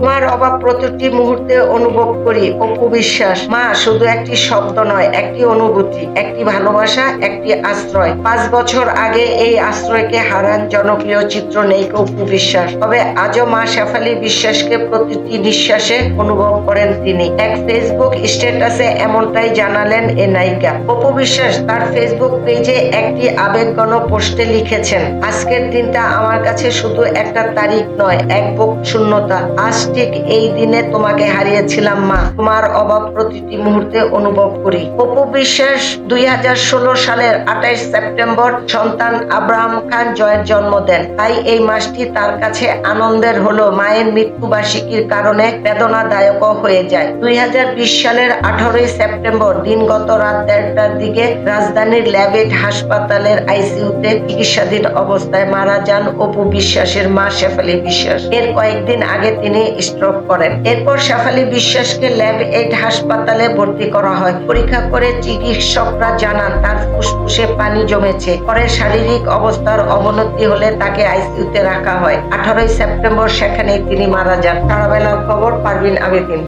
তোমার অভাব প্রতিটি মুহূর্তে অনুভব করি অপু বিশ্বাস মা, শুধু একটি শব্দ নয়, একটি অনুভূতি, একটি ভালোবাসা, একটি আশ্রয়। পাঁচ বছর আগে এই আশ্রয়কে হারান জনপ্রিয় চিত্রনায়িকা অপু বিশ্বাস তবে আজও মা শেফালি বিশ্বাসকে প্রতিটি নিঃশ্বাসে অনুভব করেন তিনি। এক ফেসবুক স্ট্যাটাসে এমনটাই জানালেন এ নায়িকা। অপু বিশ্বাস তার ফেসবুক পেজে একটি আবেগগণ পোস্টে লিখেছেন, আজকের দিনটা আমার কাছে শুধু একটা তারিখ নয়, এক বুক শূন্যতা। আজ ঠিক এই দিনে তোমাকে হারিয়েছিলাম, মা। তোমার অভাব প্রতিটি মুহূর্তে অনুভব করি। অপু বিশ্বাস, দুই সালের আঠাইশ সেপ্টেম্বর, সন্তান আব্রাহাম খান জয়ের জন্ম দেন। তাই এই মাসটি তার কাছে আনন্দের হলো। মায়ের মৃত্যুবার্ষিকীর কারণে বেদনাদায়ক হয়ে যায়। দুই সালের আঠারোই সেপ্টেম্বর দিনগত রাত দেড়টার দিকে রাজধানীর ল্যাবেট হাসপাতালের আইসিইউতে চিকিৎসাধীন অবস্থায় মারা যান অপু বিশ্বাসের মা শেফালি বিশ্বাস। এর কয়েকদিন আগে তিনি স্ট্রোক করেন। এরপর শেফালি বিশ্বাসকে ল্যাব এইড হাসপাতালে ভর্তি করা হয়। পরীক্ষা করে চিকিৎসকরা জানান, তার ফুসফুসে পানি জমেছে। পরে শারীরিক অবস্থার অবনতি হলে তাকে আইসিইউতে রাখা হয়। আঠারোই সেপ্টেম্বর সেখানে তিনি মারা যান। সারাবেলার খবর পারভিন আবেদিন